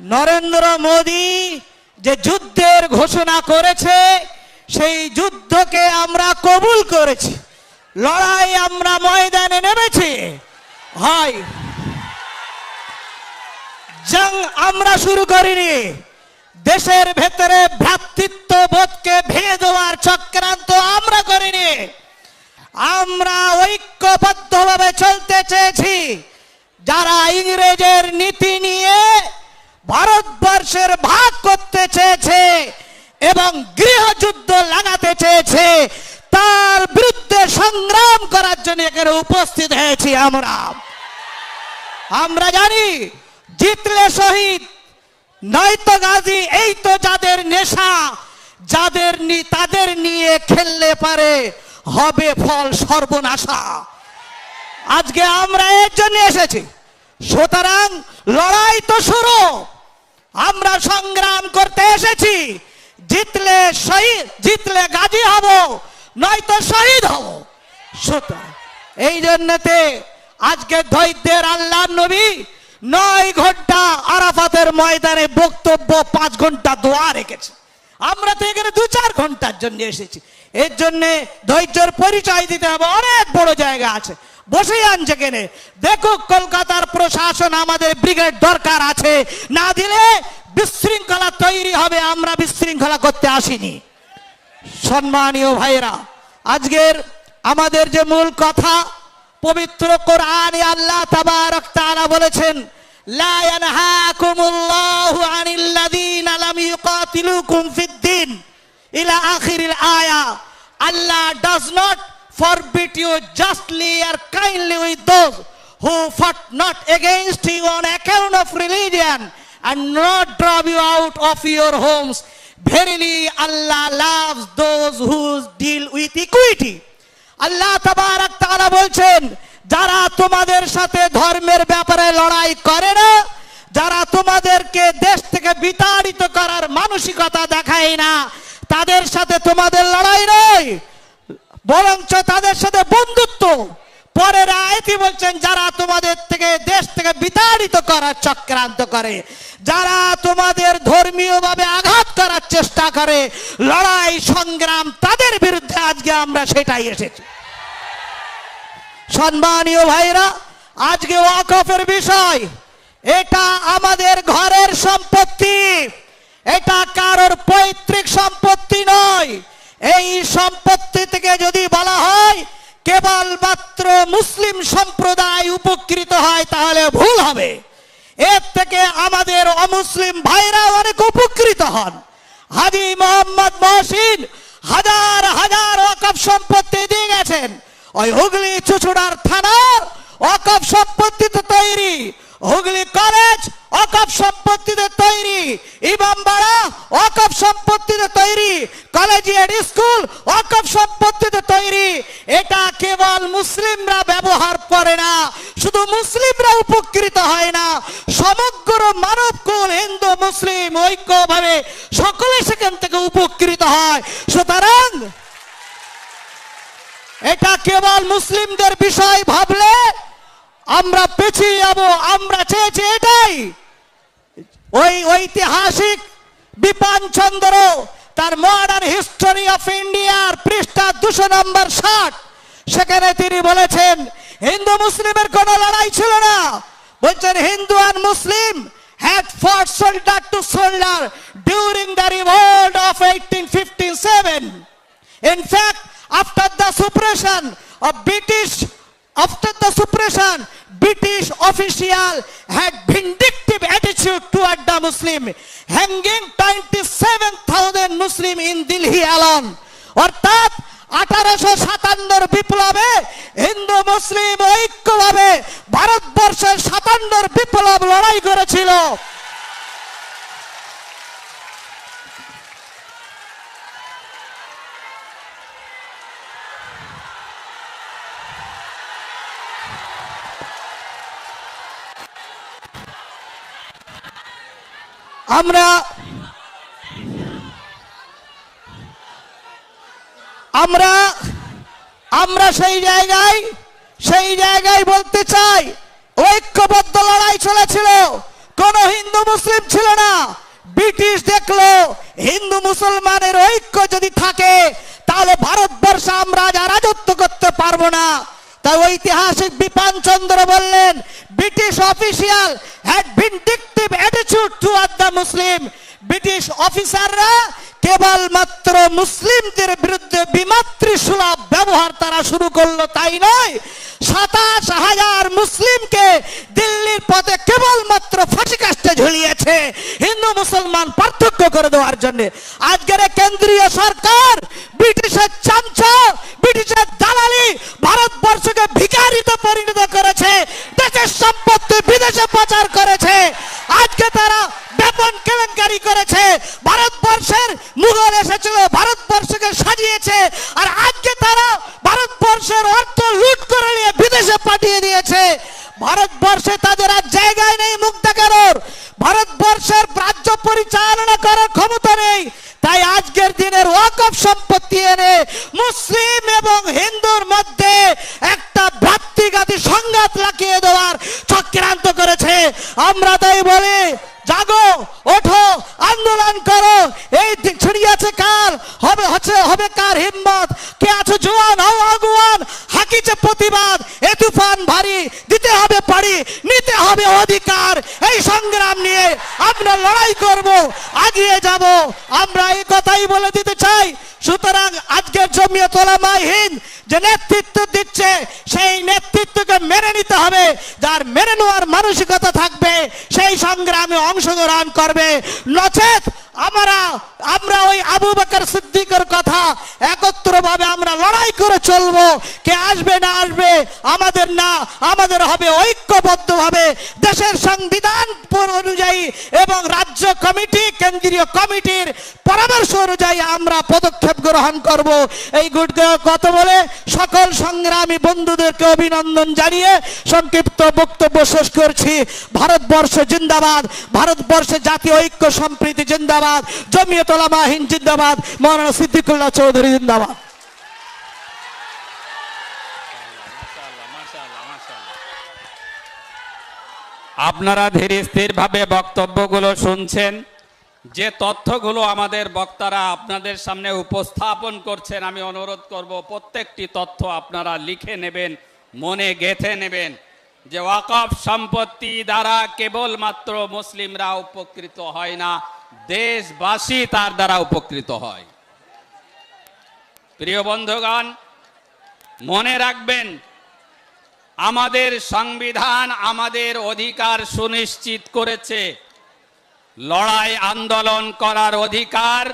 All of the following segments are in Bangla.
নরেন্দ্র মোদী যে যুদ্ধের ঘোষণা করেছে, সেই যুদ্ধকে আমরা কবুল করেছি। লড়াই আমরা ময়দানে নেমেছি। হয়। জং আমরা শুরু করিনি। দেশের ভেতরে ভ্রাতৃত্ব বোধকে ভেঙে দেওয়ার চক্রান্ত আমরা করিনি। আমরা ঐক্যবদ্ধভাবে চলতে চেয়েছি। যারা ইংরেজের নীতি নিয়ে ভারতবর্ষের ভাগ করতে চেয়েছে এবং গৃহযুদ্ধ লাগাতে চেয়েছে, তার বিরুদ্ধে সংগ্রাম করার জন্য এখানে উপস্থিত হয়েছি আমরা। আমরা জানি, জিতলে শহীদ, নয়তো গাজী, এই তো যাদের নেশা, যাদের তাদের নিয়ে খেললে পারে, হবে ফল সর্বনাশা। আজকে আমরা এর জন্য এসেছি। সুতরাং লড়াই তো শুরু। আমরা সংগ্রাম করতে এসেছি। জিতলে শহীদ, জিতলে গাজী হব, নয়তো শহীদ হব। সুতরাং এই জন্যতে আজকে ধৈর্যের আল্লাহ নবী নয় ঘণ্টা আরাফাতের ময়দানে বক্তব্য, পাঁচ ঘণ্টা দোয়া রেখেছে। আমরা তো এখানে দু চার ঘণ্টার জন্য এসেছি। এর জন্য ধৈর্যের পরিচয় দিতে হবে। অনেক বড় জায়গা আছে। বসেই আন যেখানে দেখুক কলকাতার প্রশাসন আমাদের ব্রিগেড দরকার আছে। না দিলে বিশৃঙ্খলা তৈরি হবে, আমরা বিশৃঙ্খলা করতে আসিনি। সম্মানীয় ভাইরা আজকের আমাদের যে মূল কথা, পবিত্র কোরআন আল্লাহ তাবারক বলেছেন ইলা আয়া, আল্লাহ does not forbid you justly or kindly with those who fought not against you on account of religion and not drive you out of your homes. Verily, Allah loves those who deal with equity. Allah তাবারাক তাআলা বলছেন যারা তোমাদের সাথে ধর্মের ব্যাপারে লড়াই করে না যারা তোমাদেরকে দেশ থেকে বিতাড়িত করার মানসিকতা দেখায় না তাদের সাথে তোমাদের লড়াই নয় বরঞ্চ তাদের সাথে বন্ধুত্ব। পরের আয়তি বলছেন, যারা তোমাদের থেকে, দেশ থেকে বিতাড়িত করার চক্রান্ত করে, যারা তোমাদের ধর্মীয়ভাবে আঘাত করার চেষ্টা করে, লড়াই, সংগ্রাম, তাদের বিরুদ্ধে আজকে আমরা সেটাই এসেছি। সম্মানীয় ভাইরা, আজকে ওয়াকফের বিষয়, এটা আমাদের ঘরের সম্পত্তি, এটা কারোর পৈতৃক সম্পত্তি নয়। এই সম্পত্তি থেকে যদি বলা হয় কেবলমাত্র মুসলিম সম্প্রদায় উপকৃত হয়, তাহলে ভুল হবে। এর থেকে আমাদের অমুসলিম ভাইরা অনেক উপকৃত হন। হাজি মোহাম্মদ মহসিন হাজার হাজার ওয়াকফ সম্পত্তি দিয়ে গেছেন। ওই হুগলি চুচুড়ার থানার ওয়াকফ সম্পত্তিতে তৈরি। হুগলি কলেজ অকপ সম্পত্তিতে তৈরি। ইমামবাড়া অকপ সম্পত্তিতে তৈরি। কলেজিয়েট স্কুল অকপ সম্পত্তিতে তৈরি। এটা কেবল মুসলিমরা ব্যবহার করে না, শুধু মুসলিমরা উপকৃত হয় না। সমগ্র মানবকুল হিন্দু, মুসলিম ঐক্যভাবে সকলে সেখান থেকে উপকৃত হয়। সুতরাং এটা কেবল মুসলিমদের বিষয় ভাবলে আমরা পেছিয়ে যাব, আমরা চেয়েছি এটাই। ওই ঐতিহাসিক বিপান চন্দ্র তার মডার্ন হিস্টোরি অফ ইন্ডিয়ার পৃষ্ঠা দুশো নম্বর ষাট সেখানে তিনি বলেছেন হিন্দু মুসলিমের কোনো লড়াই ছিল না বলছেন হিন্দু আর Muslim had fought shoulder to shoulder during the revolt of 1857. In fact, after the suppression of British, after the suppression, British official had vindictive attitude toward the Muslim, hanging 27,000 Muslim in Delhi alone. অর্থাৎ আঠারোশো সাতান্নর বিপ্লবে হিন্দু মুসলিম ঐক্যভাবে ভারতবর্ষের সাতান্নর বিপ্লব লড়াই করেছিল আমরা আমরা আমরা সেই জায়গায় সেই জায়গায় বলতে চাই, ঐক্যবদ্ধ লড়াই চলেছিল। কোন হিন্দু মুসলিম ছিল না। ব্রিটিশ দেখল, হিন্দু মুসলমানের ঐক্য যদি থাকে, তাহলে ভারতবর্ষে আমরা যা রাজত্ব করতে পারব না। তাই ঐতিহাসিক বিপান চন্দ্র বললেন, British official had vindictive attitude toward the Muslim British অফিসাররা কেবলমাত্র মুসলিমদের বিরুদ্ধে বিমাতৃসুলভ ব্যবহার তারা শুরু করল, তাই নয়। সাতাশ হাজার মুসলিমকে দিল্লির পথে কেবলমাত্র ফাঁসি কাস্টে ঝুলিয়েছে। হিন্দু, মুসলমান পার্থক্য করে দেওয়ার জন্য। আজকের কেন্দ্রীয় সরকার ব্রিটিশের চামচা ব্রিটিশের দালালি ভারতবর্ষকে ভিকারিতে পরিণত করেছে দেশের সম্পত্তি বিদেশে পাচার করেছে আজকে তারা বেতন কেলেঙ্কারি করেছে ভারতবর্ষের মুঘল এসেছিল ভারতবর্ষকে সাজিয়েছে আর আজকে তারা ভারতবর্ষের অর্থ লুট করে নিয়ে বিদেশে পাঠিয়ে দিয়েছে। ভারতবর্ষে তাদের আর জায়গায় নেই মুখ দেখানোর। ভারতবর্ষের রাজ্য পরিচালনা করার ক্ষমতা নেই। তাই আজকের দিনের ওয়াকফ সম্পত্তি এনে মুসলিম এবং হিন্দুর মধ্যে একটা ভ্রাতৃঘাতী সংঘাত লাগিয়ে দেওয়ার চক্রান্ত করেছে। আমরা তাই বলি, জাগো, ওঠো, আন্দোলন করো। এই ছড়িয়েছে কার? হবে হচ্ছে, হবে কার হিম্মত? কে আছো জোয়ান? হও আগুয়ান! হাকিছে প্রতিবাদ। এ তুফান ভারী। দিতে হবে পারি। নিতে হবে অধিকার। এই সংগ্রাম নিয়ে আমরা লড়াই করব। আগিয়ে যাব। আমরা এই কথাই বলে দিতে চাই। সুতরাং আজকের জমিয়ে তোলা হিন্দ যে নেতৃত্ব দিচ্ছে, সেই নেতৃত্বকে মেনে নিতে হবে। যার মেনে নেওয়ার মানসিকতা থাকবে, সেই সংগ্রামে অংশগ্রহণ করবে। নচেত আমরা আমরা ওই আবু বকর সিদ্দিকের কথা একত্রভাবে আমরা লড়াই করে চলবো। কে আসবে আমাদের না, আমাদের হবে ঐক্যবদ্ধভাবে দেশের সংবিধান অনুযায়ী এবং রাজ্য কমিটি, কেন্দ্রীয় কমিটির পরামর্শ অনুযায়ী আমরা পদক্ষেপ গ্রহণ করব। এই কথা বলে সকল সংগ্রামী বন্ধুদেরকে অভিনন্দন জানিয়ে সংক্ষিপ্ত বক্তব্য শেষ করছি। ভারতবর্ষ জিন্দাবাদ, ভারতবর্ষে জাতীয় ঐক্য সম্প্রীতি জিন্দাবাদ, জমিয়ত জিন্দাবাদ, মৌলানা সিদ্দিকুল্লাহ চৌধুরী জিন্দাবাদ। আপনারা ধীরে স্থির ভাবে বক্তব্যগুলো শুনছেন। যে তথ্যগুলো আমাদের বক্তারা আপনাদের সামনে উপস্থাপন করছেন, আমি অনুরোধ করব প্রত্যেকটি তথ্য আপনারা লিখে নেবেন, মনে গেথে নেবেন যে ওয়াকফ সম্পত্তি দ্বারা কেবলমাত্র মুসলিমরা উপকৃত হয় না, দেশবাসী তার দ্বারা উপকৃত হয়। প্রিয় বন্ধুগণ, মনে রাখবেন আমাদের সংবিধান আমাদের অধিকার সুনিশ্চিত করেছে। লড়াই আন্দোলন করার অধিকার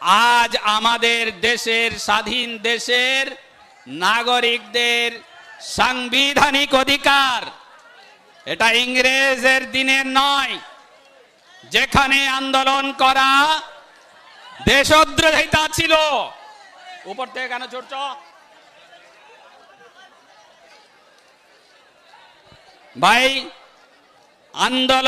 আজ আমাদের দেশের স্বাধীন দেশের নাগরিকদের সাংবিধানিক অধিকার। এটা ইংরেজের দিনের নয়। যেখানে আন্দোলন করা দেশদ্রোহিতা ছিল। উপর থেকে কেন চড়ছ ভাই আন্দোলন